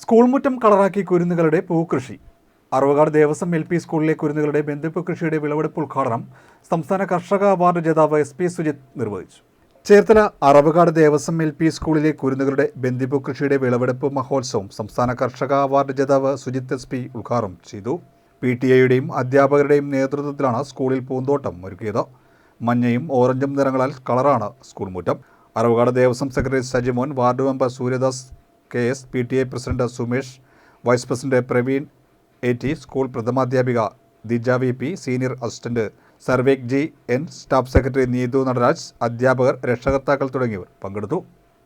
School മുറ്റം കളറാക്കി കുരുന്നുകളുടെ പൂക്കൃഷി. അറവകാട് ദേവസ്വം എൽ പി സ്കൂളിലെ കുരുന്നുകളുടെ ബന്ധുപ്പ് കൃഷിയുടെ വിളവെടുപ്പ് ഉദ്ഘാടനം സംസ്ഥാന കർഷക അവാർഡ് ജേതാവ് എസ് പി സുജിത് നിർവഹിച്ചു. ചേർത്തല അറവുകാട് ദേവസ്വം എൽ പി സ്കൂളിലെ കുരുന്നുകളുടെ ബന്ധിപ്പ് കൃഷിയുടെ വിളവെടുപ്പ് മഹോത്സവം സംസ്ഥാന കർഷക അവാർഡ് ജേതാവ് സുജിത് എസ് പി ഉദ്ഘാടനം ചെയ്തു. പി ടി എയുടെയും അധ്യാപകരുടെയും നേതൃത്വത്തിലാണ് സ്കൂളിൽ പൂന്തോട്ടം ഒരുക്കിയത്. മഞ്ഞയും ഓറഞ്ചും നിറങ്ങളാൽ കളറാണ് സ്കൂൾ മുറ്റം Aravukad Devaswom secretary Sajimon ward member Suryadas K S P T A president Sumesh vice president Praveen A T school പ്രഥമാധ്യാപിക Dija V P senior assistant സർവേക് G N staff secretary Neethu Nataraj അധ്യാപകർ രക്ഷകർത്താക്കൾ തുടങ്ങിയവർ പങ്കെടുത്തു.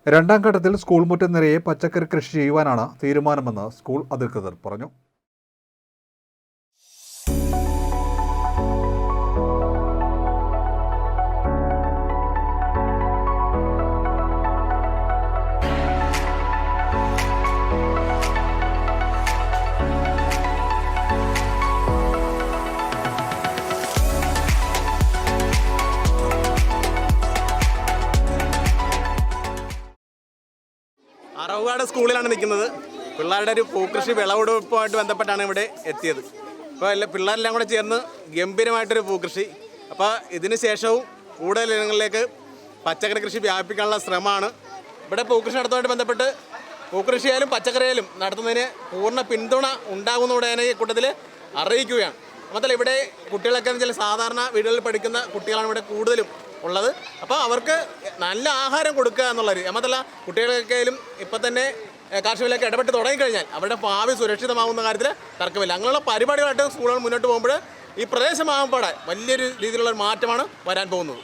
രണ്ടാം ഘട്ടത്തിൽ school മുറ്റം നിറയെ പച്ചക്കറി കൃഷി ചെയ്യുവാനാണ് തീരുമാനമെന്ന് സ്കൂൾ അധികൃതർ പറഞ്ഞു. അറവുകാട് സ്കൂളിലാണ് നിൽക്കുന്നത്. പിള്ളേരുടെ ഒരു പൂക്കൃഷി വിളവെടുപ്പുമായിട്ട് ബന്ധപ്പെട്ടാണ് ഇവിടെ എത്തിയത്. അപ്പോൾ എല്ലാ പിള്ളേരെല്ലാം കൂടെ ചേർന്ന് ഗംഭീരമായിട്ടൊരു പൂക്കൃഷി. അപ്പോൾ ഇതിന് ശേഷവും കൂടുതൽ ഇനങ്ങളിലേക്ക് പച്ചക്കറി കൃഷി വ്യാപിപ്പിക്കാനുള്ള ശ്രമമാണ്. ഇവിടെ പൂക്കൃഷി നടത്തുമായിട്ട് ബന്ധപ്പെട്ട് പൂക്കൃഷിയായാലും പച്ചക്കറിയായാലും നടത്തുന്നതിന് പൂർണ പിന്തുണ ഉണ്ടാകുന്നതോടെ തന്നെ ഈ കൂട്ടത്തിൽ അറിയിക്കുകയാണ്. മാത്രമല്ല ഇവിടെ കുട്ടികളൊക്കെ എന്ന് വെച്ചാൽ സാധാരണ വീടുകളിൽ പഠിക്കുന്ന കുട്ടികളാണ് ഇവിടെ കൂടുതലും ഉള്ളത്. അപ്പോൾ അവർക്ക് നല്ല ആഹാരം കൊടുക്കുക എന്നുള്ളത് അമ്മത്തല്ല കുട്ടികൾക്കായാലും ഇപ്പം തന്നെ കാർഷിക വിലയ്ക്ക് ഇടപെട്ട് തുടങ്ങിക്കഴിഞ്ഞാൽ അവരുടെ ഭാവി സുരക്ഷിതമാകുന്ന കാര്യത്തിൽ തർക്കമില്ല. അങ്ങനെയുള്ള പരിപാടികളായിട്ട് സ്കൂളുകൾ മുന്നോട്ട് പോകുമ്പോൾ ഈ പ്രദേശമാകുമ്പോൾ വലിയൊരു രീതിയിലുള്ള മാറ്റമാണ് വരാൻ പോകുന്നത്.